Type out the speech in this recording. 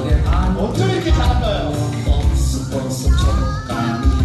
속에 안 어쩜 이렇게 잘한가요? 뻔뻔 뻔뻔 척감이